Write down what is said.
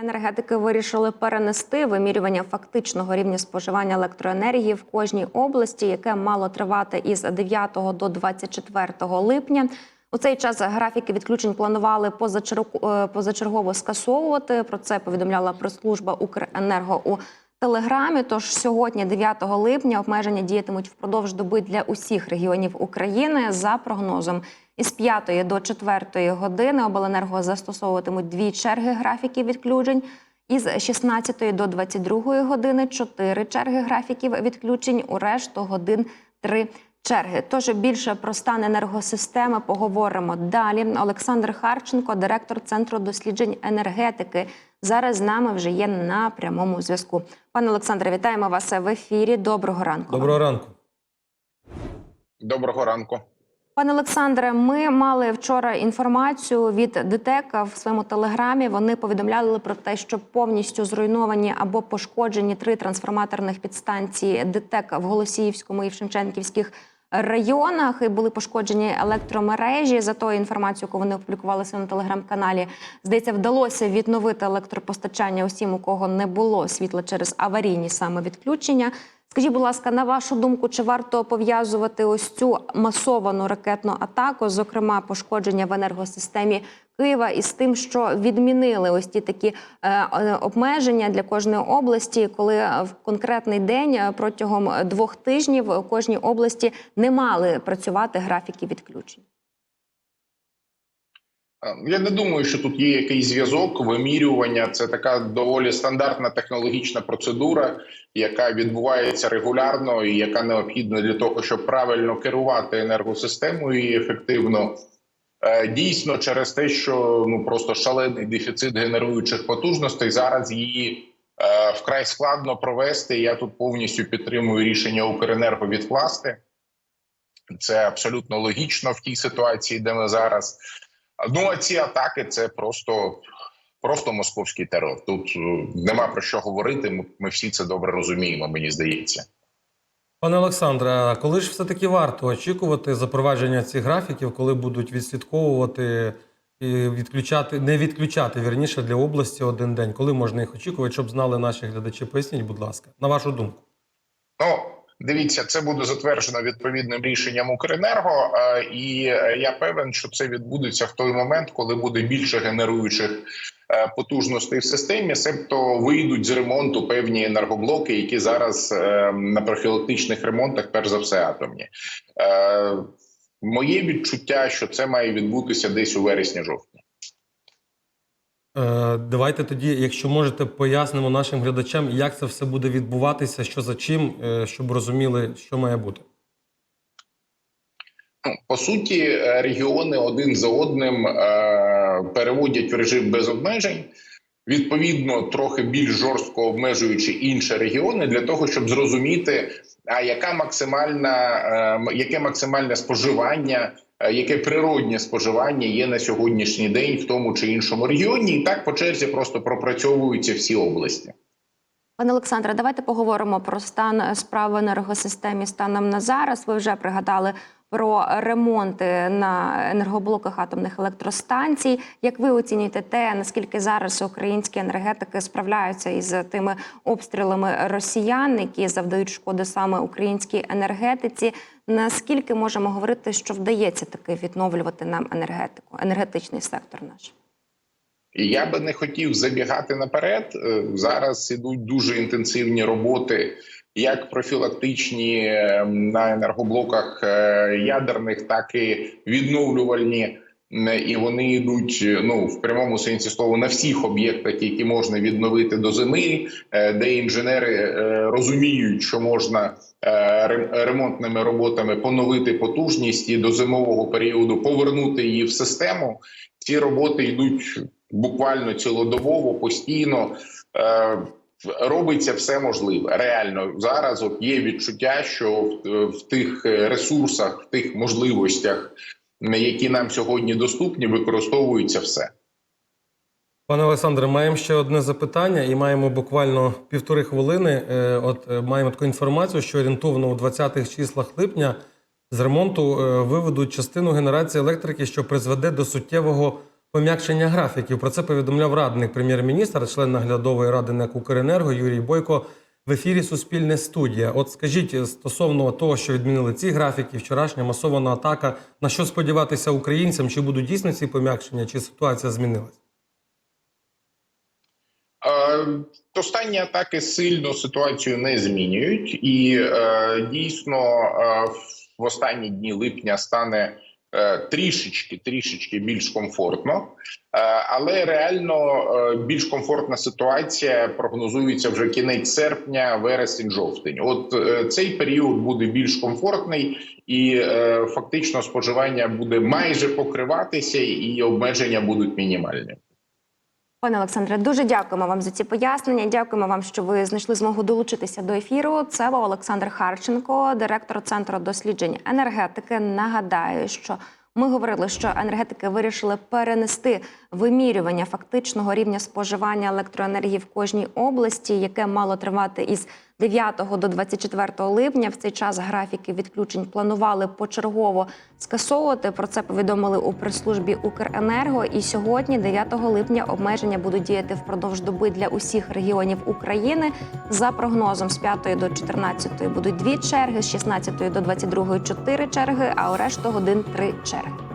Енергетики вирішили перенести вимірювання фактичного рівня споживання електроенергії в кожній області, яке мало тривати із 9 до 24 липня. У цей час графіки відключень планували е, позачергово скасовувати. Про це повідомляла прес-служба Укренерго у телеграмі. Тож сьогодні, 9 липня, обмеження діятимуть впродовж доби для усіх регіонів України за прогнозом. Із 5 до 4 години обленерго застосовуватимуть дві черги графіків відключень. Із 16 до 22 години чотири черги графіків відключень. У решту годин три черги. Тож більше про стан енергосистеми поговоримо далі. Олександр Харченко, директор центру досліджень енергетики, зараз з нами вже є на прямому зв'язку. Пане Олександре, вітаємо вас в ефірі. Доброго ранку. Доброго ранку. Доброго ранку. Пане Олександре, ми мали вчора інформацію від ДТЕКа в своєму телеграмі. Вони повідомляли про те, що повністю зруйновані або пошкоджені три трансформаторних підстанції ДТЕК в Голосіївському і в Шевченківських районах. І були пошкоджені електромережі. За тою інформацією, яку вони опублікували своєму телеграм-каналі, здається, вдалося відновити електропостачання усім, у кого не було світла через аварійні саме відключення. Скажіть, будь ласка, на вашу думку, чи варто пов'язувати ось цю масовану ракетну атаку, зокрема пошкодження в енергосистемі Києва, із тим, що відмінили ось ті такі е, е, обмеження для кожної області, коли в конкретний день е, протягом двох тижнів у кожній області не мали працювати графіки відключень? Е, Я не думаю, що тут є якийсь зв'язок. Вимірювання це така доволі стандартна технологічна процедура, яка відбувається регулярно і яка необхідна для того, щоб правильно керувати енергосистемою і ефективно. Е, Дійсно, через те, що ну просто шалений дефіцит генеруючих потужностей, зараз її е, вкрай складно провести. Я тут повністю підтримую рішення Укренерго відкласти. Це абсолютно логічно в тій ситуації, де ми зараз. Ну а ці атаки це просто, просто московський терор. Тут е, нема про що говорити. Ми, ми всі це добре розуміємо. Мені здається. Пане Олександре, коли ж все-таки варто очікувати запровадження цих графіків, коли будуть відслідковувати і відключати, не відключати вірніше для області один день? Коли можна їх очікувати, щоб знали наші глядачі? Поясніть, будь ласка, на вашу думку. Ну дивіться, це буде затверджено відповідним рішенням Укренерго, е, і е, я певен, що це відбудеться в той момент, коли буде більше генеруючих е, потужностей в системі, себто вийдуть з ремонту певні енергоблоки, які зараз на профілактичних ремонтах, перш за все, атомні. Моє відчуття, що це має відбутися десь у вересні-жовтні. Е, давайте тоді, якщо можете, пояснимо нашим глядачам, як це все буде відбуватися, що за чим, е, щоб розуміли, що має бути. Ну, По суті, е, регіони один за одним переводять в режим без обмежень. Відповідно, трохи більш жорстко обмежуючи інші регіони для того, щоб зрозуміти, а яка максимальна, яке максимальне споживання, яке природнє споживання є на сьогоднішній день в тому чи іншому регіоні, і так по черзі просто пропрацьовуються всі області. Пане Олександре, давайте поговоримо про стан справи в енергосистемі станом на зараз. Ви вже пригадали про ремонти на енергоблоках атомних електростанцій. Як ви оцінюєте те, наскільки зараз українські енергетики справляються із тими обстрілами росіян, які завдають шкоди саме українській енергетиці? Наскільки можемо говорити, що вдається таки відновлювати нам енергетику, енергетичний сектор наш? Я би не хотів забігати наперед. Е, Зараз ідуть дуже інтенсивні роботи, як профілактичні е, на енергоблоках е, ядерних, так і відновлювальні. І вони йдуть е, ну в прямому сенсі слова на всіх об'єктах, які можна відновити до зими, е, де інженери е, розуміють, що можна е, ремонтними роботами поновити потужність і до зимового періоду повернути її в систему. Ці роботи йдуть буквально цілодобово, постійно. Е, Робиться все можливе. Реально зараз от є відчуття, що в, в тих ресурсах, в тих можливостях, які нам сьогодні доступні, використовується все. Пане Олександре, маємо ще одне запитання і маємо буквально півтори хвилини. Е, От е, маємо таку інформацію, що орієнтовно у 20-х числах липня з ремонту е, виведуть частину генерації електрики, що призведе до суттєвого пом'якшення графіків. Про це повідомляв радник прем'єр-міністра, член наглядової ради НЕК «Укренерго» Юрій Бойко в ефірі Суспільне студія. От скажіть стосовно того, що відмінили ці графіки, вчорашня масована атака. На що сподіватися українцям? Чи будуть дійсно ці пом'якшення, чи ситуація змінилась? Е, Останні атаки сильно ситуацію не змінюють, і е, дійсно е, в останні дні липня стане е, трішечки трішечки більш комфортно, е, але реально е, більш комфортна ситуація прогнозується вже кінець серпня, вересень, жовтень. От е, цей період буде більш комфортний, і е, фактично споживання буде майже покриватися, і обмеження будуть мінімальні. Пане Олександре, дуже дякуємо вам за ці пояснення. Дякуємо вам, що ви знайшли змогу долучитися до ефіру. Це був Олександр Харченко, директор центру досліджень енергетики. Нагадаю, що ми говорили, що енергетики вирішили перенести вимірювання фактичного рівня споживання електроенергії в кожній області, яке мало тривати із 9 до 24 липня. В цей час графіки відключень планували почергово скасовувати. Про це повідомили у прес-службі Укренерго. І сьогодні, 9 липня, обмеження будуть діяти впродовж доби для усіх регіонів України. За прогнозом, з 5 до 14 будуть дві черги, з 16 до 22 чотири черги, а у решту годин три черги.